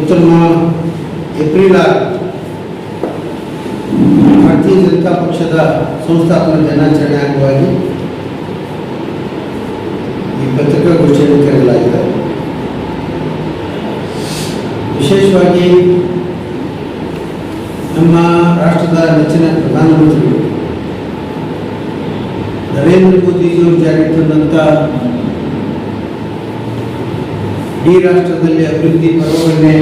ಉತ್ತಮ ಏಪ್ರಿಲ್ ಭಾರತೀಯ ಜನತಾ ಪಕ್ಷದ ಸಂಸ್ಥಾಪನಾ ದಿನಾಚರಣೆ ಅಂಗವಾಗಿ ಈ ಪತ್ರಿಕಾಗೋಷ್ಠಿಯನ್ನು ಕರೆಯಲಾಗಿದೆ. ವಿಶೇಷವಾಗಿ ನಮ್ಮ ರಾಷ್ಟ್ರದ ನೆಚ್ಚಿನ ಪ್ರಧಾನಮಂತ್ರಿಗಳು. ನರೇಂದ್ರ ಮೋದಿಜಿಯವರು ಜಾರಿಗೆ ತಂದಂಥ ಇಡೀ ರಾಷ್ಟ್ರದಲ್ಲಿ ಅಭಿವೃದ್ಧಿ ಪರವನ್ನೇ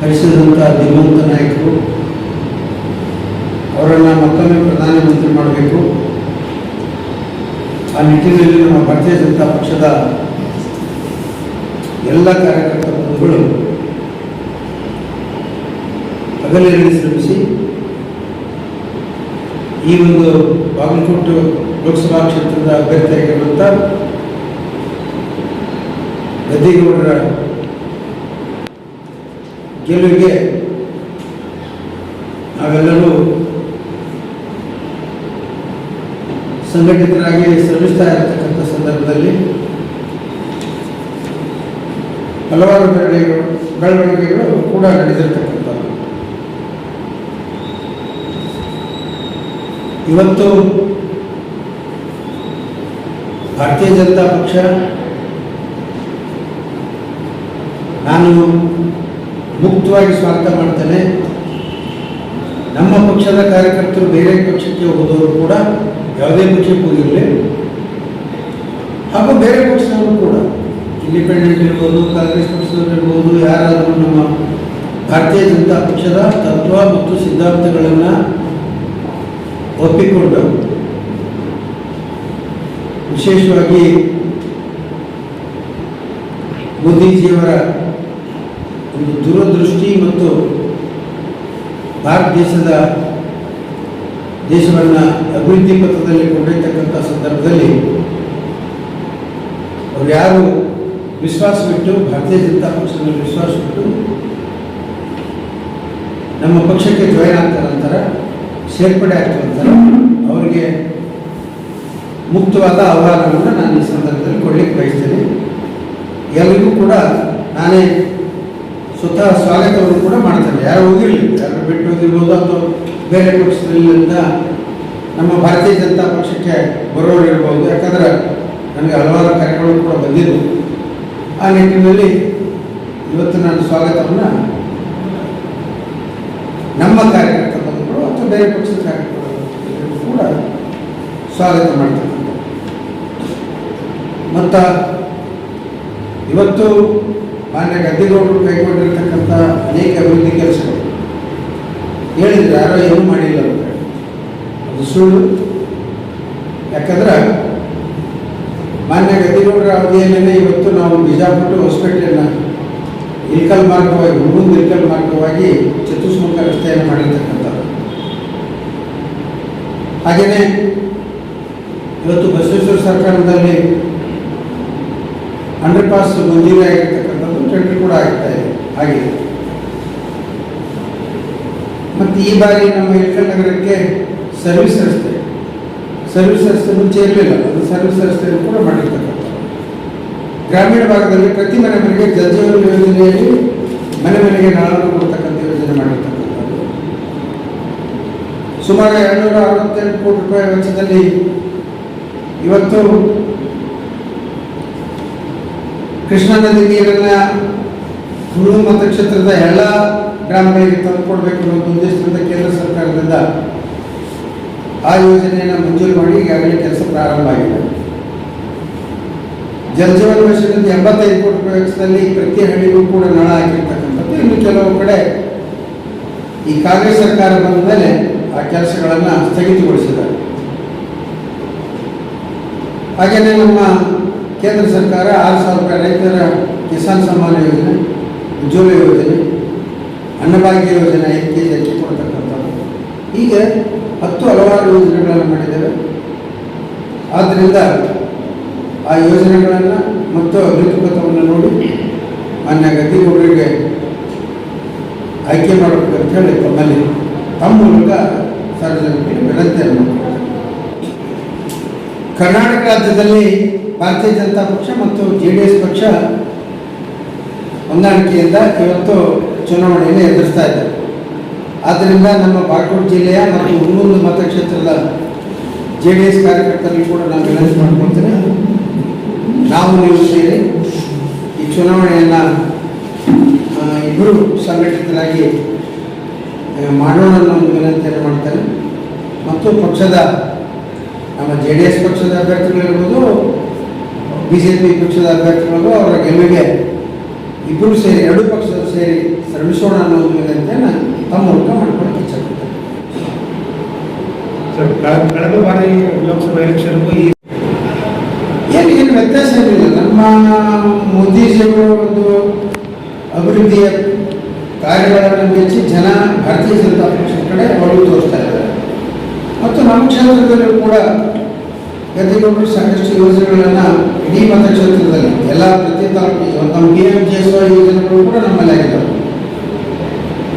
ಹರಿಸಿದಂಥ ಧೀಮಂತ ನಾಯಕರು, ಅವರನ್ನು ಮತ್ತೊಮ್ಮೆ ಪ್ರಧಾನಮಂತ್ರಿ ಮಾಡಬೇಕು. ಆ ನಿಟ್ಟಿನಲ್ಲಿ ನಮ್ಮ ಭಾರತೀಯ ಜನತಾ ಪಕ್ಷದ ಎಲ್ಲ ಕಾರ್ಯಕರ್ತ ಬಂಧುಗಳು ಹಗಲಿರಲಿ ಶ್ರಮಿಸಿ ಈ ಒಂದು ಬಾಗಲಕೋಟೆ ಲೋಕಸಭಾ ಕ್ಷೇತ್ರದ ಅಭ್ಯರ್ಥಿಯಾಗಿರುವಂಥ ಗದ್ದಿಗೌಡರ ಗೆಲುವಿಗೆ ನಾವೆಲ್ಲರೂ ಸಂಘಟಿತರಾಗಿ ಶ್ರಮಿಸ್ತಾ ಇರತಕ್ಕಂಥ ಸಂದರ್ಭದಲ್ಲಿ ಹಲವಾರು ಬೆಳವಣಿಗೆಗಳು ಬೆಳವಣಿಗೆಗಳು ಕೂಡ ನಡೆದಿರ್ತಕ್ಕಂಥದ್ದು. ಇವತ್ತು ಭಾರತೀಯ ಜನತಾ ಪಕ್ಷ ನಾನು ಮುಕ್ತವಾಗಿ ಸ್ವಾಗತ ಮಾಡ್ತೇನೆ. ನಮ್ಮ ಪಕ್ಷದ ಕಾರ್ಯಕರ್ತರು ಬೇರೆ ಪಕ್ಷಕ್ಕೆ ಹೋದವರು ಕೂಡ ಯಾವುದೇ ಪಕ್ಷಕ್ಕೆ ಹೋಗಿರಲಿ. ಹಾಗೂ ಬೇರೆ ಪಕ್ಷದವರು ಕೂಡ. ಇಂಡಿಪೆಂಡೆಂಟ್ ಇರ್ಬೋದು, ಕಾಂಗ್ರೆಸ್ ಪಕ್ಷದವರು ಯಾರಾದರೂ ನಮ್ಮ ಭಾರತೀಯ ಜನತಾ ಪಕ್ಷದ ತತ್ವ ಮತ್ತು ಸಿದ್ಧಾಂತಗಳನ್ನು ಒಪ್ಪಿಕೊಂಡು ವಿಶೇಷವಾಗಿ ಮೋದಿಜಿಯವರ ಒಂದು ದೂರದೃಷ್ಟಿ ಮತ್ತು ಭಾರತ ದೇಶದ ದೇಶವನ್ನು ಅಭಿವೃದ್ಧಿ ಪಥದಲ್ಲಿ ಕೊಂಡೊಯ್ತಕ್ಕಂಥ ಸಂದರ್ಭದಲ್ಲಿ ಅವರು ಯಾರು ವಿಶ್ವಾಸ ಬಿಟ್ಟು, ಭಾರತೀಯ ಜನತಾ ಪಕ್ಷದಲ್ಲಿ ವಿಶ್ವಾಸವಿಟ್ಟು ನಮ್ಮ ಪಕ್ಷಕ್ಕೆ ಜಾಯಿನ್ ಆಗ್ತಾರ ನಂತರ ಸೇರ್ಪಡೆ ನಂತರ ಅವರಿಗೆ ಮುಕ್ತವಾದ ಆಹ್ವಾನವನ್ನು ನಾನು ಈ ಸಂದರ್ಭದಲ್ಲಿ ಕೊಡಲಿಕ್ಕೆ ಬಯಸ್ತೇನೆ. ಎಲ್ಲರಿಗೂ ಕೂಡ ನಾನೇ ಸ್ವತಃ ಸ್ವಾಗತವನ್ನು ಕೂಡ ಮಾಡ್ತಾರೆ. ಯಾರು ಹೋಗಿರಲಿ, ಯಾರು ಬಿಟ್ಟು ಹೋಗಿರ್ಬೋದು ಅಥವಾ ಬೇರೆ ಪಕ್ಷದಲ್ಲಿಂದ ನಮ್ಮ ಭಾರತೀಯ ಜನತಾ ಪಕ್ಷಕ್ಕೆ ಬರೋರು ಇರ್ಬೋದು. ಯಾಕಂದ್ರೆ ನನಗೆ ಹಲವಾರು ಕಾರ್ಯಗಳು ಕೂಡ ಬಂದಿದ್ದವು ಆ ನಿಟ್ಟಿನಲ್ಲಿ ಇವತ್ತು ನಾನು ಸ್ವಾಗತವನ್ನು ನಮ್ಮ ಕಾರ್ಯಕರ್ತ ಬಂಧುಗಳು ಅಥವಾ ಬೇರೆ ಪಕ್ಷದ ಕಾರ್ಯಕರ್ತರು ಕೂಡ ಸ್ವಾಗತ ಮಾಡ್ತಾರೆ ಮತ್ತು ಇವತ್ತು ಮಾನ್ಯ ಗದ್ದಿಗೌಡರು ಕೈಗೊಂಡಿರ್ತಕ್ಕಂಥ ಅನೇಕ ಅಭಿವೃದ್ಧಿ ಕೆಲಸಗಳು. ಹೇಳಿದ್ರೆ ಯಾರೋ ಏನೂ ಮಾಡಿಲ್ಲ ಅಂತ. ಅದು ಸುಳ್ಳು. ಯಾಕಂದ್ರೆ ಮಾನ್ಯ ಗದ್ದಿಗೌಡರ ಅವಧಿಯಲ್ಲೇ ಇವತ್ತು ನಾವು ಬಿಜಾಪುರ ಹೊಸಪೇಟೆಯನ್ನು ಇಲ್ಕಲ್ ಮಾರ್ಗವಾಗಿ ಹುಡುಗುಂದ ಇಲ್ಕಲ್ ಮಾರ್ಗವಾಗಿ ಚತುಸ್ಮುಖ ರಸ್ತೆಯನ್ನು ಮಾಡಿರ್ತಕ್ಕಂಥದ್ದು. ಹಾಗೆಯೇ ಇವತ್ತು ಬಸವೇಶ್ವರ ಸರ್ಕಾರದಲ್ಲಿ ಅಂಡರ್ ಪಾಸ್ ಮಂಜೂರಿ ಆಗಿರ್ತಕ್ಕಂಥದ್ದು ಟೆಂಡರ್ ಕೂಡ ಆಗ್ತಾ ಇದೆ. ಆಗಿದೆ ಮತ್ತು ಈ ಬಾರಿ ನಮ್ಮ ಇಳಕಲ್ ನಗರಕ್ಕೆ ಸರ್ವಿಸ್ ರಸ್ತೆ. ಸರ್ವಿಸ್ ರಸ್ತೆ ಮುಂಚೆ ಇರಲಿಲ್ಲ. ಅದು ಸರ್ವಿಸ್ ರಸ್ತೆಯನ್ನು ಕೂಡ ಮಾಡಿರ್ತಕ್ಕಂಥ ಗ್ರಾಮೀಣ ಭಾಗದಲ್ಲಿ ಪ್ರತಿ ಮನೆ ಮನೆಗೆ ಜಲಜೀವನ ಯೋಜನೆಯಲ್ಲಿ ಮನೆ ಮನೆಗೆ ನಾಳನ್ನು ಕೊಡ್ತಕ್ಕಂಥ ಯೋಜನೆ ಮಾಡಿರ್ತಕ್ಕಂಥದ್ದು. ಸುಮಾರು ಎರಡುನೂರ ಅರವತ್ತೆಂಟು ಕೋಟಿ ರೂಪಾಯಿ ವೆಚ್ಚದಲ್ಲಿ ಇವತ್ತು ಕೃಷ್ಣಾ ನದಿ ನೀರನ್ನ ಮತಕ್ಷೇತ್ರದ ಎಲ್ಲ ಗ್ರಾಮಗಳಿಗೆ ತಂದುಕೊಡ್ಬೇಕು ಅನ್ನೋ ಉದ್ದೇಶದಿಂದ ಕೇಂದ್ರ ಸರ್ಕಾರದಿಂದ ಆ ಯೋಜನೆಯನ್ನು ಮಂಜೂರು ಮಾಡಿ ಈಗಾಗಲೇ ಕೆಲಸ ಪ್ರಾರಂಭ ಆಗಿದೆ. ಜಲಜೀವನ ಮಿಷನ್ ಎಂಬತ್ತೈದು ಕೋಟಿ ಪ್ರಯೋಗದಲ್ಲಿ ಪ್ರತಿ ಹಳ್ಳಿಗೂ ಕೂಡ ನಳ ಆಗಿರ್ತಕ್ಕಂಥದ್ದು ಇನ್ನು ಕೆಲವು ಕಡೆ ಈ ಕಾಂಗ್ರೆಸ್ ಸರ್ಕಾರ ಬಂದ ಮೇಲೆ ಆ ಕೆಲಸಗಳನ್ನು ಸ್ಥಗಿತಗೊಳಿಸಿದ್ದಾರೆ. ಹಾಗೆಯೇ ನಮ್ಮ ಕೇಂದ್ರ ಸರ್ಕಾರ ಆರು ಸಾವಿರ ರೂಪಾಯಿ ರೈತರ ಕಿಸಾನ್ ಸಮ್ಮಾನ ಯೋಜನೆ, ಉಜ್ವಲ ಯೋಜನೆ, ಅನ್ನಭಾಗ್ಯ ಯೋಜನೆ ಐದು ಕೆ ಜಿ ಅಕ್ಕಿ ಕೊಡ್ತಕ್ಕಂಥದ್ದು. ಹೀಗೆ ಹತ್ತು ಹಲವಾರು ಯೋಜನೆಗಳನ್ನು ಮಾಡಿದ್ದೇವೆ. ಆದ್ದರಿಂದ ಆ ಯೋಜನೆಗಳನ್ನು ಮತ್ತು ಅಭಿವೃದ್ಧಿ ಪಥವನ್ನು ನೋಡಿ ಮಾನ್ಯ ಗದ್ದಿಗೌಡರಿಗೆ ಆಯ್ಕೆ ಮಾಡಬೇಕಂತ ಹೇಳಿ ತಮ್ಮಲ್ಲಿ ತಮ್ಮ ಮೂಲಕ ಸಾರ್ವಜನಿಕರಿಗೆ ವಿನಂತಿಯನ್ನು ಕರ್ನಾಟಕ ರಾಜ್ಯದಲ್ಲಿ ಭಾರತೀಯ ಜನತಾ ಪಕ್ಷ ಮತ್ತು ಜೆ ಡಿ ಎಸ್ ಪಕ್ಷ ಹೊಂದಾಣಿಕೆಯಿಂದ ಇವತ್ತು ಚುನಾವಣೆಯನ್ನು ಎದುರಿಸ್ತಾ ಇದ್ದಾರೆ. ಆದ್ದರಿಂದ ನಮ್ಮ ಬಾಗಲಕೋಟೆ ಜಿಲ್ಲೆಯ ಮತ್ತು ಹುಣೂರು ಮತಕ್ಷೇತ್ರದ ಜೆ ಡಿ ಎಸ್ ಕಾರ್ಯಕರ್ತರಿಗೆ ಕೂಡ ನಾನು ವಿನಂತಿ ಮಾಡ್ಕೊಳ್ತೇನೆ. ನಾವು ನೀವು ಸೇರಿ ಈ ಚುನಾವಣೆಯನ್ನು ಇಬ್ಬರು ಸಂಘಟಿತರಾಗಿ ಮಾಡೋಣ ಅನ್ನೋ ಒಂದು ವಿನಂತಿಯನ್ನು ಮಾಡ್ತಾರೆ ಮತ್ತು ಪಕ್ಷದ, ನಮ್ಮ ಜೆ ಡಿ ಎಸ್ ಪಕ್ಷದ ಅಭ್ಯರ್ಥಿಗಳಿರ್ಬೋದು ಬಿ ಜೆ ಪಿ ಪಕ್ಷದ ಅಭ್ಯರ್ಥಿಗಳು ಅವರ ಗೆಲುವಿಗೆ ಇಬ್ಬರು ಸೇರಿ ಎರಡು ಪಕ್ಷದವರು ಸೇರಿ ಶ್ರಮಿಸೋಣ ಅನ್ನೋ ಅಂತ ನಾನು ತಮ್ಮ ಮೂಲಕ ಇಚ್ಛಪಡ್ತಾರೆ ಸರ್ ಕಳೆದ ಕಳೆದ ಬಾರಿ ಲೋಕಸಭಾ ಎಲೆಕ್ಷನ್ಗೂ ಈ ಏನು ಏನು ವ್ಯತ್ಯಾಸ ಏನಿಲ್ಲ. ನಮ್ಮ ಮೋದಿಜಿಯವರ ಒಂದು ಅಭಿವೃದ್ಧಿಯ ಕಾರ್ಯಗಳನ್ನು ಮೆಚ್ಚಿ ಜನ ಭಾರತೀಯ ಜನತಾ ಪಕ್ಷದ ಕಡೆ ಒಲವು ತೋರಿಸ್ತಾ ಇದ್ದಾರೆ. ಮತ್ತು ನಮ್ಮ ಕ್ಷೇತ್ರದಲ್ಲೂ ಕೂಡ ಗದ್ದೆಗೊಂಡು ಸಾಕಷ್ಟು ಯೋಜನೆಗಳನ್ನು ಇಡೀ ಮತಕ್ಷೇತ್ರದಲ್ಲಿ, ಎಲ್ಲ ಪ್ರತಿ ತಾಲೂಕು ನಮ್ಮ P M G S Y ಯೋಜನೆಗಳು ಕೂಡ ನಮ್ಮಲ್ಲಿ ಆಗಿದ್ದಾವೆ.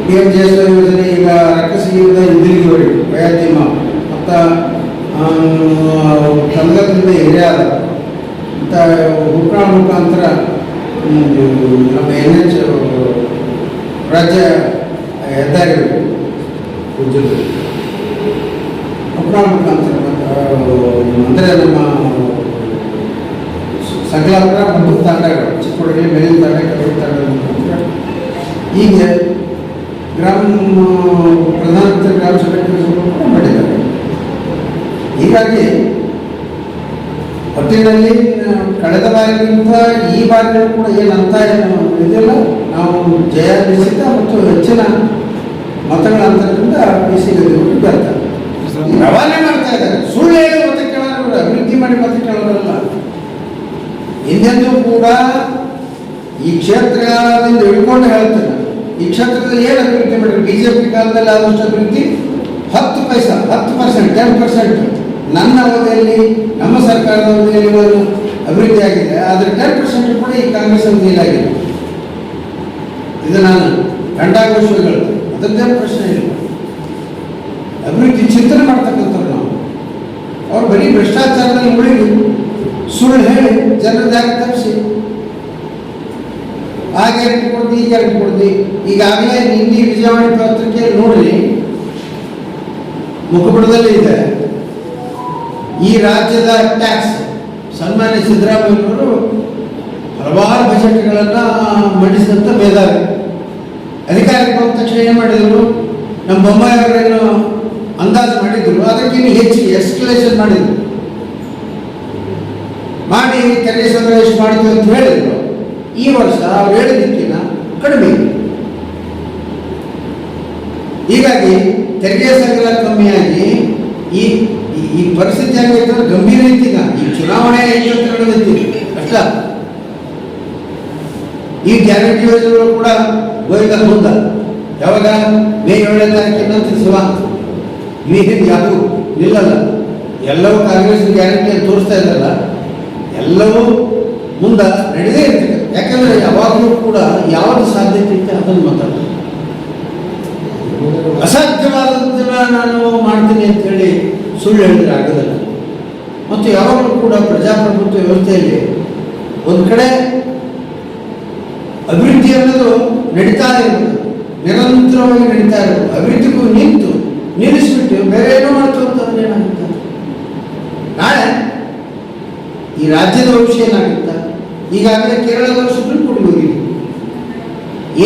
P M G S Y ಯೋಜನೆ ಈಗ ರಕ್ಕಸಿಯಿಂದ ಇಂದಿರಿಗೋಡಿ ವಯಾತಿಮ ಮತ್ತು ಕನಗದಿಂದ ಹಿರಿಯಾದ ಮತ್ತು ಉಪ್ರ ಮುಖಾಂತರ ನಮ್ಮ ಎನ್ ಎಚ್ ರಾಜ್ಯ ಹೆದ್ದಾರಿಗಳು ಉಜ್ಜುಗಳು ಹುಕ್ರಾಳ ಮುಖಾಂತರ ಅಂದರೆ ನಮ್ಮ ಸಂಕಲಾಪುರ ಮತ್ತು ತಾಂಡಗಳು ತಾಂಡದ ಮುಖಾಂತರ ಹೀಗೆ ಗ್ರಾಮ ಪ್ರಧಾನ ಗ್ರಾಮ ಸಭೆ ಕೂಡ ಮಾಡಿದ್ದಾರೆ. ಹೀಗಾಗಿ ಒಟ್ಟಿನಲ್ಲಿ ಕಳೆದ ಬಾರಿಗಿಂತ ಈ ಬಾರಿಯೂ ಕೂಡ ಏನಂತ ಏನು ಇದೆಲ್ಲ. ನಾವು ಜಯ ನಿಶ್ಚಿತ ಮತ್ತು ಹೆಚ್ಚಿನ ಮತಗಳ ಅಂತರದಿಂದ ಪಿ ಸಿ ಗದ್ದೆಗಳು ಬರ್ತಾರೆ. ರವಾನೆ ಮಾಡ್ತಾ ಇದ್ದಾರೆ. ಸುಳ್ಳು ಹೇಳಿ ಮತ ಕೇಳೋರು ಅಭಿವೃದ್ಧಿ ಮಾಡಿ ಮತ ಕೇಳೋರಲ್ಲ ಹಿಂದೆಂದೂ ಕೂಡ ಈ ಕ್ಷೇತ್ರದಿಂದ ಹಿಡ್ಕೊಂಡು ಹೇಳ್ತೇನೆ. ಈ ಕ್ಷೇತ್ರದಲ್ಲಿ ಏನು ಅಭಿವೃದ್ಧಿ ಮಾಡಿದ್ರು? ಪಿ ಕಾಲದಲ್ಲಿ ಆದಷ್ಟು ಅಭಿವೃದ್ಧಿ? ಹತ್ತು ಪೈಸಾ, ಹತ್ತು ಪರ್ಸೆಂಟ್ ಟೆನ್ ಪರ್ಸೆಂಟ್. ನನ್ನ ಅವಧಿಯಲ್ಲಿ, ನಮ್ಮ ಸರ್ಕಾರದ ಅವಧಿಯಲ್ಲಿ ಒಂದು ಅಭಿವೃದ್ಧಿ ಆಗಿದೆ. ಆದರೆ ಟೆನ್ ಪರ್ಸೆಂಟ್ ಕೂಡ ಈ ಕಾಂಗ್ರೆಸ್ ಅವಧಿಯಲ್ಲಾಗಿದೆ ಇದು ನಾನು ಗಂಡಾಘೋಷಗಳು ಅದರದ್ದೇ ಪ್ರಶ್ನೆ ಇಲ್ಲ. ಅಭಿವೃದ್ಧಿ ಚಿಂತನೆ ಮಾಡ್ತಕ್ಕಂಥವ್ರು ನಾವು. ಅವ್ರು ಬರೀ ಭ್ರಷ್ಟಾಚಾರದಲ್ಲಿ ಮುಳುಗಿ, ಸುಳ್ಳು ಹೇಳಿ ಜನರ ಜಾಗ ತಪ್ಪಿಸಿ. ಆ ಗ್ಯಾರಂಟಿ ಕೊಡ್ದು ಈ ಗ್ಯಾರಂಟಿ ಕೊಡ್ದು ಈಗಾಗಲೇ ನಿನ್ನೆ ವಿಜಯವಾಣಿ ಪತ್ರಿಕೆಯಲ್ಲಿ ನೋಡ್ರಿ, ಮುಖಪುಟದಲ್ಲಿ ಇದೆ. ಈ ರಾಜ್ಯದ ಟ್ಯಾಕ್ಸ್ ಸನ್ಮಾನ್ಯ ಸಿದ್ದರಾಮಯ್ಯನವರು ಹಲವಾರು ಬಜೆಟ್ಗಳನ್ನು ಮಂಡಿಸಿದಂಥ ಮೇಧಾವಿ. ಅಧಿಕಾರಕ್ಕೆ ಬಂದ ತಕ್ಷಣ ಏನು ಮಾಡಿದರು? ನಮ್ಮ ಬೊಮ್ಮಾಯಿ ಅವರೇನು ಅಂದಾಜು ಮಾಡಿದ್ರು. ಅದಕ್ಕಿಂತ ಹೆಚ್ಚು ಎಸ್ಕಲೇಷನ್ ಮಾಡಿದ್ರು. ಮಾಡಿ, ತೆರಿಗೆ ಸಂಗ್ರಹ ಎಷ್ಟು ಮಾಡಿದ್ವಿ ಅಂತ ಹೇಳಿದ್ರು. ಈ ವರ್ಷ ಅವ್ರು ಹೇಳಿದ್ದಕ್ಕಿಂತ ಕಡಿಮೆ. ಹೀಗಾಗಿ ತೆರಿಗೆ ಸಂಗ್ರಹ ಕಮ್ಮಿಯಾಗಿ ಈ, ಈ- ಪರಿಸ್ಥಿತಿ ಆಗೈತೆ ಗಂಭೀರ ಐತಿಗ ಈ ಚುನಾವಣೆ ಅಂತ ನಡೆದೈತಿ ಅಷ್ಟ ಈ ಗ್ಯಾರಂಟಿ ಯೋಜನೆಗಳು ಕೂಡ ಗೋವಿಂದ ಮುಂದ ಯಾವಾಗ? ಮೇ ಏಳನೇ ತಾರೀಕಿನ ತಿಳಿಸುವ ಇವೇನು ಯಾವುದು ನಿಲ್ಲಲ್ಲ. ಎಲ್ಲವೂ ಕಾಂಗ್ರೆಸ್ ಗ್ಯಾರಂಟಿ ತೋರಿಸ್ತಾ ಇದ್ದಲ್ಲ ಎಲ್ಲವೂ ಮುಂದೆ ನಡೆದೇ ಇರ್ತದೆ ಯಾಕಂದ್ರೆ ಯಾವಾಗಲೂ ಕೂಡ ಯಾವುದು ಸಾಧ್ಯತೆ ಐತೆ ಅದನ್ನು ಮಾತಾಡ್ತೀನಿ ಅಸಾಧ್ಯವಾದದ್ದನ್ನ ನಾನು ಮಾಡ್ತೀನಿ ಅಂತ ಹೇಳಿ ಸುಳ್ಳು ಹೇಳಿದ್ರೆ ಆಗದಲ್ಲ ಮತ್ತು ಯಾವಾಗಲೂ ಕೂಡ ಪ್ರಜಾಪ್ರಭುತ್ವ ವ್ಯವಸ್ಥೆಯಲ್ಲಿ ಒಂದು ಕಡೆ ಅಭಿವೃದ್ಧಿ ಅನ್ನೋದು ನಡೀತಾ ಇರೋದು, ನಿರಂತರವಾಗಿ ನಡೀತಾ ಇರೋದು. ಅಭಿವೃದ್ಧಿಗೂ ನಿಂತು ನಿಲ್ಲಿಸ್ಬಿಟ್ಟು ಬೇರೆ ಏನೋ ಮಾಡ್ತು ಅಂತಂದ್ರೆ ಏನಾಗುತ್ತೆ? ನಾಳೆ ಈ ರಾಜ್ಯದ ಭವಿಷ್ಯ ಏನಾಗುತ್ತಾ? ಈಗಾಗಲೇ ಕೇರಳದವರು ಸುಪ್ರೀಂ ಕೋರ್ಟ್ಗೆ ಹೋಗಿದ್ರು.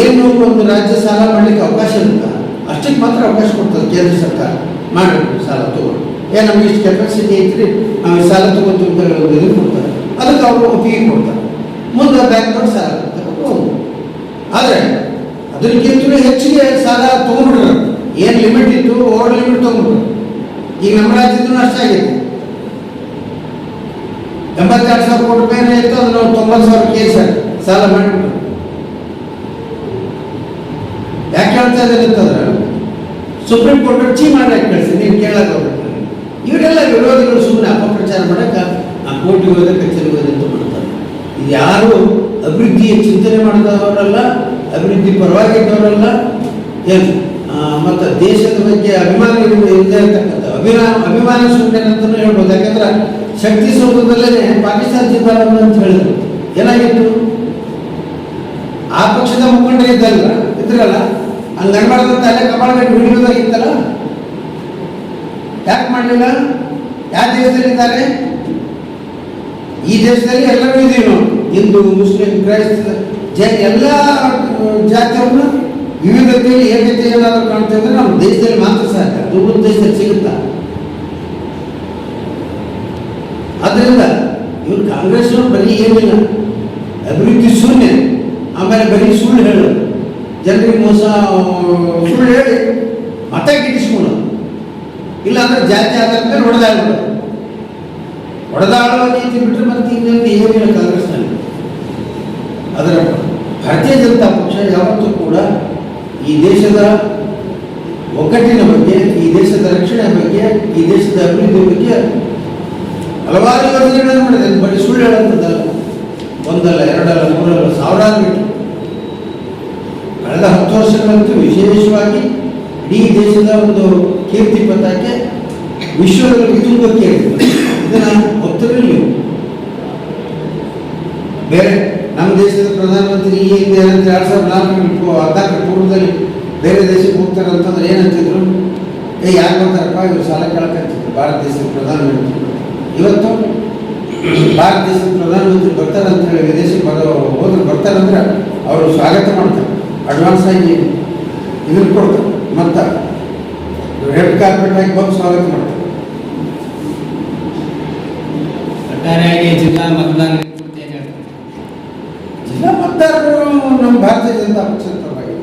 ಏನು ಒಂದು ರಾಜ್ಯ ಸಾಲ ಮಾಡಲಿಕ್ಕೆ ಅವಕಾಶ ಇಲ್ಲ ಅಷ್ಟಕ್ಕೆ ಮಾತ್ರ ಅವಕಾಶ ಕೊಡ್ತದೆ ಕೇಂದ್ರ ಸರ್ಕಾರ. ಮಾಡಬೇಕು ಸಾಲ ತಗೊಂಡು. ಏ, ನಮ್ಗೆ ಇಷ್ಟು ಕೆಪಾಸಿಟಿ ಐತ್ರಿ, ನಾವು ಸಾಲ ತಗೊಂತೀವಿ ಅಂತ ಹೇಳಿ ಕೊಡ್ತಾರೆ. ಅದಕ್ಕೆ ಅವರು ಒಪ್ಪಿಗೆ ಕೊಡ್ತಾರೆ. ಮುಂದೆ ಬ್ಯಾಂಕ್ನವ್ರು ಸಾಲ ಹೋಗ್ಬೋದು. ಆದರೆ ಅದಕ್ಕಿಂತಲೂ ಹೆಚ್ಚಿಗೆ ಸಾಲ ತೊಗೊಂಡ್ಬಿಡ್ರು ಏನು ಲಿಮಿಟ್ ಇತ್ತು? ಓವರ್ ಲಿಮಿಟ್ ತೊಗೊಂಡ್ಬಿಟ್ರು. ಈಗ ನಮ್ಮ ರಾಜ್ಯದೂ ಅಷ್ಟೇ ಆಗೈತೆ. ಎಂಬತ್ತೆರಡು ಸಾವಿರ ಕೋಟಿ ರೂಪಾಯಿ ಇತ್ತು, ಅದನ್ನು ತೊಂಬತ್ತು ಸಾವಿರ ಕೇಸ್ ಸಾಲ ಮಾಡಿಬಿಟ್ಟು ಯಾಕೆ ಹೇಳ್ತಾ ಅಂತಂದ್ರೆ ಸುಪ್ರೀಂ ಕೋರ್ಟ್ ಚೀ ಮಾಡಕ್ಕೆ ಕಳಿಸಿ, ನೀವು ಕೇಳಕ್ ಹೋಗ್ಬೇಕು ಇವರೆಲ್ಲ ವಿರೋಧಿಗಳು ಸುಮ್ಮನೆ ಅಪಪ್ರಚಾರ ಮಾಡಕ್ಕೆ ಆ ಕೋರ್ಟಿಗೆ ಹೋದ ಕಚೇರಿಗೆ ಹೋದ ಅಂತ ಮಾಡ್ತಾರೆ. ಇದು ಯಾರು ಅಭಿವೃದ್ಧಿಯ ಚಿಂತನೆ ಮಾಡಿದವರಲ್ಲ, ಅಭಿವೃದ್ಧಿ ಪರವಾಗಿದ್ದವರಲ್ಲ, ಏನು ಮತ್ತು ದೇಶದ ಬಗ್ಗೆ ಅಭಿಮಾನ ಇಲ್ಲದೆ ಅಭಿಮಾನ ಅಭಿಮಾನ ಸುಮ್ಮನೆ ಅಂತಲೂ ಹೇಳ್ಬೋದು. ಯಾಕಂದ್ರೆ ಶಕ್ತಿ ಸ್ವರೂಪದಲ್ಲೇ ಪಾಕಿಸ್ತಾನ ಜಿಂದಾಬಾದ್ ಅಂತ ಹೇಳಿದ್ರು. ಏನಾಗಿತ್ತು? ಆ ಪಕ್ಷದ ಮುಖಂಡರು ಇದ್ದಲ್ಲ, ಇದ್ರಲ್ಲ, ಅಲ್ಲಿ ಅನ್ಬಾರ್ದಂತ ಅಲ್ಲೇ ಕಪಾಳಗಟ್ಟು ಹಿಡಿಯೋದಾಗಿತ್ತಲ್ಲ ಯಾಕೆ ಮಾಡಲಿಲ್ಲ? ಯಾವ ದೇಶದಲ್ಲಿದ್ದಾರೆ? ಈ ದೇಶದಲ್ಲಿ ಎಲ್ಲರೂ ಇದೀವಿ ನಾವು ಹಿಂದೂ, ಮುಸ್ಲಿಂ, ಕ್ರೈಸ್ತ ಎಲ್ಲ ಜಾತಿಯವ್ರನ್ನ ವಿವಿಧತೆಯಲ್ಲಿ ಏಕತೆ ಏನಾದರೂ ಕಾಣ್ತೇವೆ ನಮ್ಮ ದೇಶದಲ್ಲಿ ಮಾತ್ರ ಸಾಧ್ಯ. ದುರ್ಬಲ ದೇಶದಲ್ಲಿ ಸಿಗುತ್ತಾ? ಅದರಿಂದ ಇವ್ರು ಕಾಂಗ್ರೆಸ್ನವ್ರು ಬರೀ ಏನಿಲ್ಲ. ಅಭಿವೃದ್ಧಿ ಶೂನ್ಯ. ಆಮೇಲೆ ಬರೀ ಸುಳ್ಳು ಹೇಳು. ಜನರಿಗೆ ಮೋಸ, ಸುಳ್ಳು ಹೇಳಿ ಮತ ಗಿಟ್ಟಿಸ್ಕೊಳ್ಳೋದು ಇಲ್ಲ ಅಂದ್ರೆ ಜಾತಿ ಆಧಾರದ ಮೇಲೆ ಹೊಡೆದಾಡ್ಬಿಡೋದು ಹೊಡೆದಾಡುವ ನೀತಿ ಬಿಟ್ಟರೆ ಮತ್ತೆ ಇನ್ನೊಂದು ಏನಿಲ್ಲ ಕಾಂಗ್ರೆಸ್ನಲ್ಲಿ. ಅದರ ಭಾರತೀಯ ಜನತಾ ಪಕ್ಷ ಯಾವತ್ತೂ ಕೂಡ ಈ ದೇಶದ ಒಗ್ಗಟ್ಟಿನ ಬಗ್ಗೆ, ಈ ದೇಶದ ರಕ್ಷಣೆ ಬಗ್ಗೆ, ಈ ದೇಶದ ಅಭಿವೃದ್ಧಿ ಬಗ್ಗೆ ಹಲವಾರು ಯೋಜನೆಗಳನ್ನು ಮಾಡಿದೆ. ಬರೀ ಸುಳ್ಳು ಹೇಳುವಂಥದ್ದಲ್ಲ ಒಂದಲ್ಲ, ಎರಡಲ್ಲ, ಮೂರಲ್ಲ, ಸಾವಿರಾರು ಮೀಟರ್ ಕಳೆದ ಹತ್ತು ವರ್ಷಗಳಂತೂ ವಿಶೇಷವಾಗಿ ಇಡೀ ದೇಶದ ಒಂದು ಕೀರ್ತಿ ಪತಾಕೆ ವಿಶ್ವದಲ್ಲಿ ತುಂಬಕ್ಕೆ ಇದನ್ನ ಗೊತ್ತಿರಲಿಲ್ಲ ಬೇರೆ ನಮ್ಮ ದೇಶದ ಪ್ರಧಾನಮಂತ್ರಿ ಈ ಹಿಂದೆ ಎರಡು ಸಾವಿರದ ನಾಲ್ಕು ಹದಿನಾಲ್ಕು ಪೂರ್ವದಲ್ಲಿ ಬೇರೆ ದೇಶಕ್ಕೆ ಹೋಗ್ತಾರೆ ಅಂತಂದ್ರೆ ಏನಂತಿದ್ರು ಏ, ಯಾರು ಬರ್ತಾರಪ್ಪ? ಇವರು ಸಾಲ ಕೇಳಕ್ಕಂತಿದ್ರು ಭಾರತ ದೇಶದ ಪ್ರಧಾನಮಂತ್ರಿ ಇವತ್ತು ಭಾರತ ದೇಶದ ಪ್ರಧಾನಮಂತ್ರಿ ಬರ್ತಾರೆ ಅಂತ ಹೇಳಿ ವಿದೇಶಕ್ಕೆ ಬರೋ ಬರ್ತಾರೆ ಅಂದ್ರೆ ಅವರು ಸ್ವಾಗತ ಮಾಡ್ತಾರೆ. ಅಡ್ವಾನ್ಸ್ ಆಗಿ ಇದನ್ನು ಕೊಡ್ತಾರೆ. ಮತ್ತು ರೆಡ್ ಕಾರ್ಪೆಟ್ ಆಗಿ ಬಂದು ಸ್ವಾಗತ ಮಾಡ್ತಾರೆ. ಒಟ್ಟಾರೆಯಾಗಿ ಜಿಲ್ಲಾ ಹೇಳ್ತಾರೆ ಜಿಲ್ಲಾ ಮತದಾರರು ನಮ್ಮ ಭಾರತೀಯ ಜನತಾ ಪಕ್ಷದ ಪರವಾಗಿ.